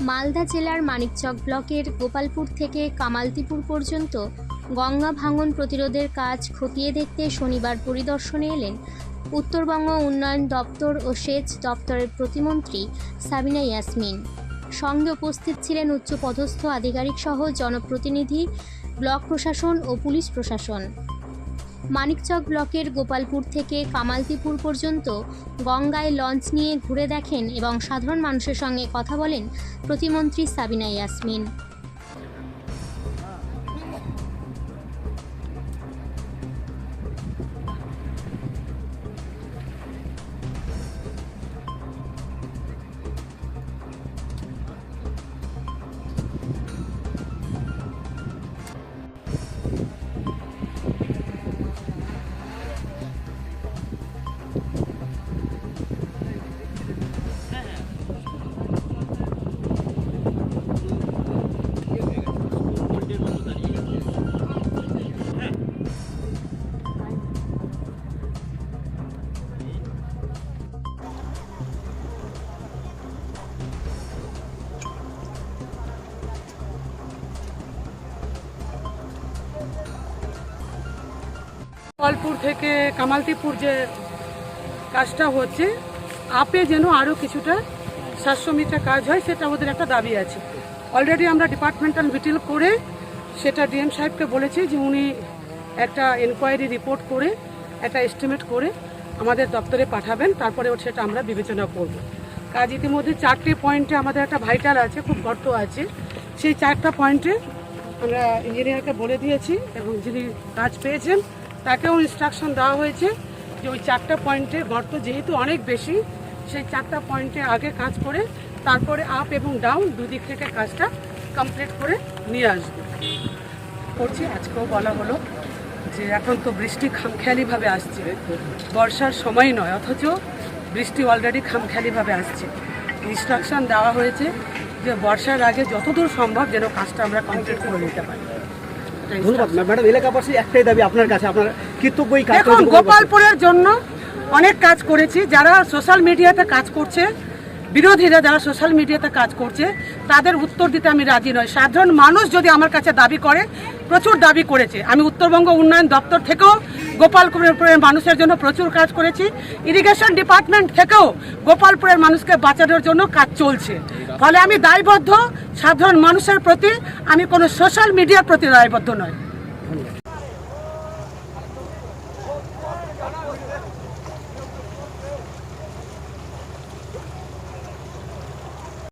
মালদা জেলার মানিকচক ব্লকের গোপালপুর থেকে কামালতিপুর পর্যন্ত গঙ্গা ভাঙন প্রতিরোধের কাজ খতিয়ে দেখতে শনিবার পরিদর্শনে এলেন উত্তরবঙ্গ উন্নয়ন দপ্তর ও সেচ দপ্তরের প্রতিমন্ত্রী সাবিনা ইয়াসমিন। সঙ্গে উপস্থিত ছিলেন উচ্চপদস্থ আধিকারিক সহ জনপ্রতিনিধি, ব্লক প্রশাসন ও পুলিশ প্রশাসন। মানিকচক ব্লকের গোপালপুর থেকে কামালতিপুর পর্যন্ত গঙ্গায় লঞ্চ নিয়ে ঘুরে দেখেন এবং সাধারণ মানুষের সঙ্গে কথা বলেন প্রতিমন্ত্রী সাবিনা ইয়াসমিন। গোপালপুর থেকে কামালতিপুর যে কাজটা হচ্ছে, আপে যেন আরও কিছুটা সাতশো মিটার কাজ হয়, সেটা ওদের একটা দাবি আছে। অলরেডি আমরা ডিপার্টমেন্টাল মিটিং করে সেটা ডিএম সাহেবকে বলেছি যে উনি একটা এনকোয়ারি রিপোর্ট করে, একটা এস্টিমেট করে আমাদের দপ্তরে পাঠাবেন তারপরে সেটা আমরা বিবেচনা করব। কাজ ইতিমধ্যে চারটে পয়েন্টে আমাদের একটা ভাইটাল আছে, খুব গর্ত আছে। সেই চারটা পয়েন্টে আমরা ইঞ্জিনিয়ারকে বলে দিয়েছি এবং যিনি কাজ পেয়েছেন তাকেও ইনস্ট্রাকশন দেওয়া হয়েছে যে ওই চারটা পয়েন্টে গর্ত যেহেতু অনেক বেশি, সেই চারটা পয়েন্টে আগে কাজ করে তারপরে আপ এবং ডাউন দুদিক থেকে কাজটা কমপ্লিট করে নিয়ে আসবে। করছি, আজকেও বলা হলো যে এখন তো বৃষ্টি খামখেয়ালিভাবে আসছে। বর্ষার সময় নয়, অথচ বৃষ্টি অলরেডি খামখেয়ালিভাবে আসছে। ইনস্ট্রাকশন দেওয়া হয়েছে যে বর্ষার আগে যতদূর সম্ভব যেন কাজটা আমরা কমপ্লিট করে নিতে পারি। ধন্যবাদ ম্যাডাম এলাকাবাসী একটাই দাবি আপনার কাছে আপনার কৃতজ্ঞই কাজ দেখুন গোপালপুরের জন্য অনেক কাজ করেছি যারা সোশ্যাল মিডিয়াতে কাজ করছে বিরোধীরা যারা সোশ্যাল মিডিয়াতে কাজ করছে, তাদের উত্তর দিতে আমি রাজি নই। সাধারণ মানুষ যদি আমার কাছে দাবি করে, প্রচুর দাবি করেছে। আমি উত্তরবঙ্গ উন্নয়ন দপ্তর থেকেও গোপালপুরের মানুষের জন্য প্রচুর কাজ করেছি। ইরিগেশন ডিপার্টমেন্ট থেকেও গোপালপুরের মানুষকে বাঁচানোর জন্য কাজ চলছে। ফলে আমি দায়বদ্ধ। সাধারণ মানুষের প্রতি আমি কোনো সোশ্যাল মিডিয়ার প্রতি দায়বদ্ধ নয়